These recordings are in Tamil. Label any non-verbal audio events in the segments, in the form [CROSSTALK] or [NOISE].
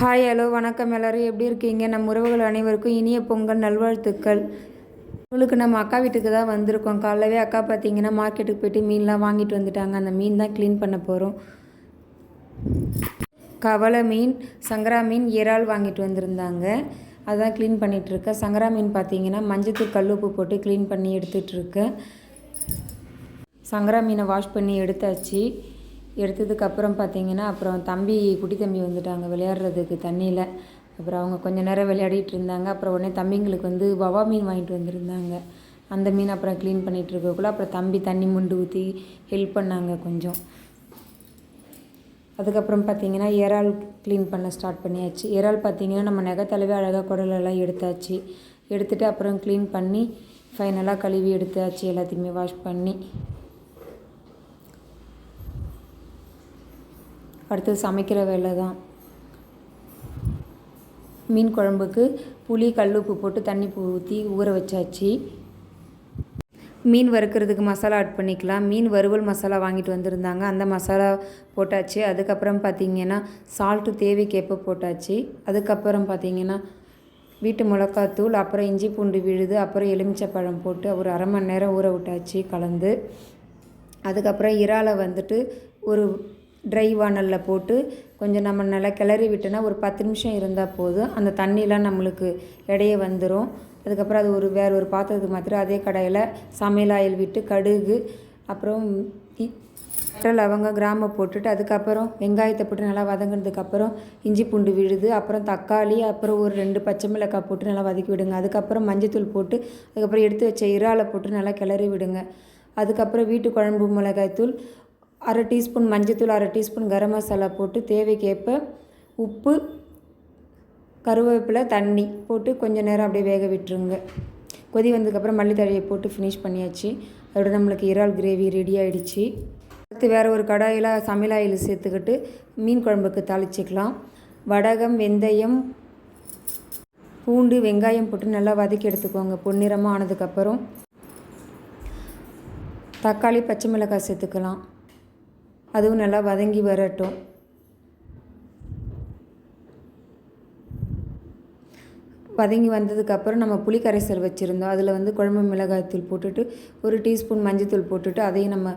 ஹாய் ஹலோ வணக்கம் எல்லோரும். எப்படி இருக்கீங்க? நம்ம உறவுகள் அனைவருக்கும் இனிய பொங்கல் நல்வாழ்த்துக்கள். உங்களுக்கு நம்ம அக்கா வீட்டுக்கு தான் வந்திருக்கோம். காலைலவே அக்கா பார்த்தீங்கன்னா மார்க்கெட்டுக்கு போயிட்டு மீன்லாம் வாங்கிட்டு வந்துட்டாங்க. அந்த மீன் தான் க்ளீன் பண்ண போகிறோம் கவலை மீன் சங்கரா மீன் இறால் வாங்கிட்டு வந்திருந்தாங்க. அதான் க்ளீன் பண்ணிகிட்ருக்கேன் சங்கரா மீன் பார்த்தீங்கன்னா மஞ்சத்தூள் கல்லுப்பு போட்டு க்ளீன் பண்ணி எடுத்துகிட்ருக்கேன் சங்கரா மீனை வாஷ் பண்ணி எடுத்தாச்சு. எடுத்ததுக்கப்புறம் பார்த்தீங்கன்னா அப்புறம் தம்பி குட்டி தம்பி வந்துட்டாங்க விளையாடுறதுக்கு தண்ணியில். அப்புறம் அவங்க கொஞ்சம் நேரம் விளையாடிட்டு இருந்தாங்க. அப்புறம் உடனே தம்பிங்களுக்கு வந்து வவா மீன் வாங்கிட்டு வந்திருந்தாங்க. அந்த மீன் அப்புறம் க்ளீன் பண்ணிகிட்டு இருக்கக்குள்ள அப்புறம் தம்பி தண்ணி முண்டு ஊற்றி ஹெல்ப் பண்ணாங்க கொஞ்சம். அதுக்கப்புறம் பார்த்தீங்கன்னா இறால் க்ளீன் பண்ண ஸ்டார்ட் பண்ணியாச்சு. இறால் பார்த்தீங்கன்னா நம்ம நெகத்தளவே அழகாக குடலெல்லாம் எடுத்தாச்சு. எடுத்துகிட்டு அப்புறம் க்ளீன் பண்ணி ஃபைனலாக கழுவி எடுத்தாச்சு. எல்லாத்தையுமே வாஷ் பண்ணி. அடுத்தது சமைக்கிற வேலை தான். மீன் குழம்புக்கு புளி கல்லுப்பு போட்டு தண்ணி ஊற்றி ஊற வச்சாச்சு. மீன் வறுக்கிறதுக்கு மசாலா ஆட் பண்ணிக்கலாம். மீன் வறுவல் மசாலா வாங்கிட்டு வந்திருந்தாங்க. அந்த மசாலா போட்டாச்சு. அதுக்கப்புறம் பார்த்திங்கன்னா சால்ட்டு தேவைக்கேற்ப போட்டாச்சு. அதுக்கப்புறம் பார்த்திங்கன்னா வீட்டு மிளகாத்தூள் அப்புறம் இஞ்சி பூண்டு விழுது அப்புறம் எலுமிச்சப்பழம் போட்டு ஒரு அரை மணி நேரம் ஊற விட்டாச்சு கலந்து. அதுக்கப்புறம் இறாலை வந்துட்டு ஒரு ட்ரை வானலில் போட்டு கொஞ்சம் நம்ம நல்லா கிளறி விட்டோன்னா ஒரு பத்து நிமிஷம் இருந்தால் போதும். அந்த தண்ணியெலாம் நம்மளுக்கு இடைய வந்துடும் அதுக்கப்புறம் அது ஒரு வேறு ஒரு பாத்திரத்துக்கு மாத்திரம் அதே கடையில் சமையல் ஆயில் விட்டு கடுகு அப்புறம் லவங்க கிராமம் போட்டுட்டு அதுக்கப்புறம் வெங்காயத்தை போட்டு நல்லா வதங்கினதுக்கப்புறம் இஞ்சி பூண்டு விழுது அப்புறம் தக்காளி அப்புறம் ஒரு ரெண்டு பச்சை மிளகாய் போட்டு நல்லா வதக்கி விடுங்க. அதுக்கப்புறம் மஞ்சத்தூள் போட்டு அதுக்கப்புறம் எடுத்து வச்ச இறாலை போட்டு நல்லா கிளறி விடுங்க. அதுக்கப்புறம் வீட்டு குழம்பு மிளகாய் தூள் அரை டீஸ்பூன் மஞ்சத்தூள் அரை டீஸ்பூன் கரம் மசாலா போட்டு தேவைக்கேற்ப உப்பு கருவேப்பிலை தண்ணி போட்டு கொஞ்சம் நேரம் அப்படியே வேக விட்டுருங்க. கொதி வந்ததுக்கப்புறம் மல்லித்தழையை போட்டு ஃபினிஷ் பண்ணியாச்சு. அதோட நம்மளுக்கு இறால் கிரேவி ரெடி ஆகிடுச்சு அடுத்து வேறு ஒரு கடாயில் சமையல் ஆயில் சேர்த்துக்கிட்டு மீன் குழம்புக்கு தாளிச்சிக்கலாம். வடகம் வெந்தயம் பூண்டு வெங்காயம் போட்டு நல்லா வதக்கி எடுத்துக்கோங்க. பொன்னிறமாக ஆனதுக்கப்புறம் தக்காளி பச்சை மிளகாய் சேர்த்துக்கலாம். அதுவும் நல்லா வதங்கி வரட்டும். வதங்கி வந்ததுக்கப்புறம் நம்ம புளி கரைசல் வச்சுருந்தோம். அதில் வந்து குழம்பு மிளகாய்த்தூள் போட்டுட்டு ஒரு டீஸ்பூன் மஞ்சத்தூள் போட்டுட்டு அதையும் நம்ம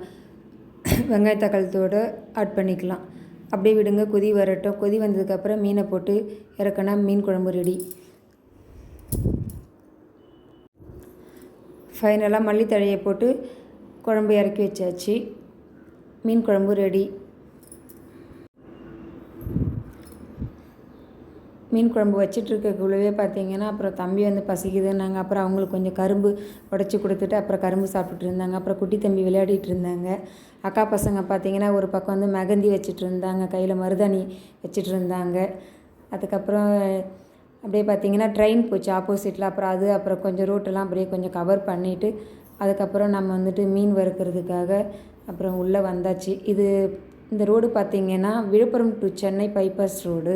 [COUGHS] வெங்காய தக்காளத்தோடு ஆட் பண்ணிக்கலாம். அப்படியே விடுங்க கொதி வரட்டும். கொதி வந்ததுக்கப்புறம் மீனை போட்டு இறக்கினா மீன் குழம்பு ரெடி ஃபைனலாக மல்லித்தழையை போட்டு குழம்பு இறக்கி வச்சாச்சு. மீன் குழம்பு ரெடி. மீன் குழம்பு வச்சிட்ருக்கக்குள்ளவே பார்த்தீங்கன்னா அப்புறம் தம்பி வந்து பசிக்குதுன்னாங்க. அப்புறம் அவங்களுக்கு கொஞ்சம் கரும்பு உடச்சி கொடுத்துட்டு அப்புறம் கரும்பு சாப்பிட்டுட்டு இருந்தாங்க. அப்புறம் குட்டி தம்பி விளையாடிட்டு இருந்தாங்க. அக்கா பசங்க பார்த்தீங்கன்னா ஒரு பக்கம் வந்து மெகந்தி வச்சுட்டு இருந்தாங்க கையில் மருதாணி வச்சுட்டு இருந்தாங்க அதுக்கப்புறம் அப்படியே பார்த்தீங்கன்னா ட்ரெயின் போச்சு ஆப்போசிட்டில் அப்புறம் அது அப்புறம் கொஞ்சம் ரூட்டெல்லாம் அப்படியே கொஞ்சம் கவர் பண்ணிவிட்டு அதுக்கப்புறம் நம்ம வந்துட்டு மீன் வறுக்கிறதுக்காக அப்புறம் உள்ளே வந்தாச்சு. இது இந்த ரோடு பார்த்திங்கன்னா Villupuram to Chennai bypass road